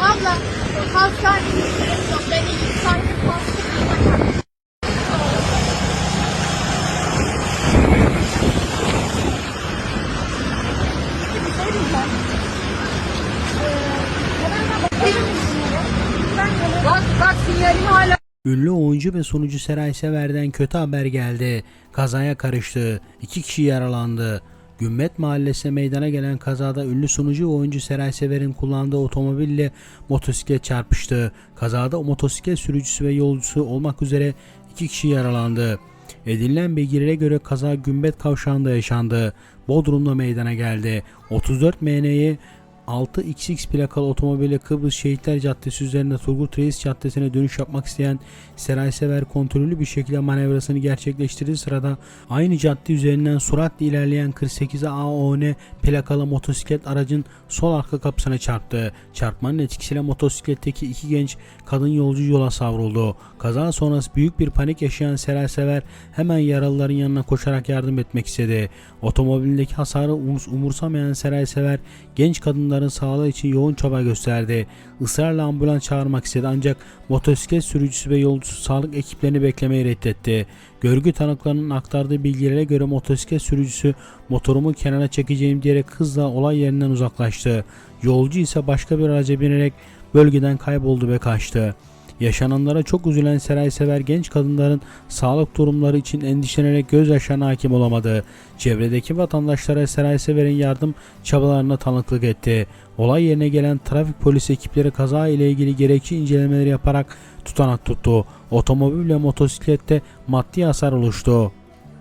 abla hastaneye yok. Ben iyi. Sanki hala Ünlü oyuncu ve sunucu Seray Sever'den kötü haber geldi. Kazaya karıştı. İki kişi yaralandı. Gümbet Mahallesi'ne meydana gelen kazada ünlü sunucu ve oyuncu Seray Sever'in kullandığı otomobille motosiklet çarpıştı. Kazada o motosiklet sürücüsü ve yolcusu olmak üzere iki kişi yaralandı. Edinilen bilgilere göre kaza Gümbet kavşağında yaşandı. Bodrum'da meydana geldi. 34 MN'yi 6XX plakalı otomobile Kıbrıs Şehitler Caddesi üzerinde Turgut Reis Caddesi'ne dönüş yapmak isteyen Seray Sever kontrollü bir şekilde manevrasını gerçekleştirdiği sırada aynı cadde üzerinden süratle ilerleyen 48 AON plakalı motosiklet aracın sol arka kapısına çarptı. Çarpmanın etkisiyle motosikletteki iki genç kadın yolcu yola savruldu. Kaza sonrası büyük bir panik yaşayan Seray Sever hemen yaralıların yanına koşarak yardım etmek istedi. Otomobildeki hasarı umurs- umursamayan Seray Sever genç kadınların sağlığı için yoğun çaba gösterdi. Israrla ambulans çağırmak istedi ancak motosiklet sürücüsü ve yolcusu sağlık ekiplerini beklemeyi reddetti. Görgü tanıklarının aktardığı bilgilere göre motosiklet sürücüsü motorumu kenara çekeceğim diyerek hızla olay yerinden uzaklaştı. Yolcu ise başka bir araca binerek bölgeden kayboldu ve kaçtı. Yaşananlara çok üzülen Seray Sever genç kadınların sağlık durumları için endişelenerek gözyaşlarına hakim olamadı. Çevredeki vatandaşlara Seray Sever'in yardım çabalarına tanıklık etti. Olay yerine gelen trafik polisi ekipleri kaza ile ilgili gerekçe incelemeleri yaparak tutanak tuttu. Otomobil ve motosiklette maddi hasar oluştu.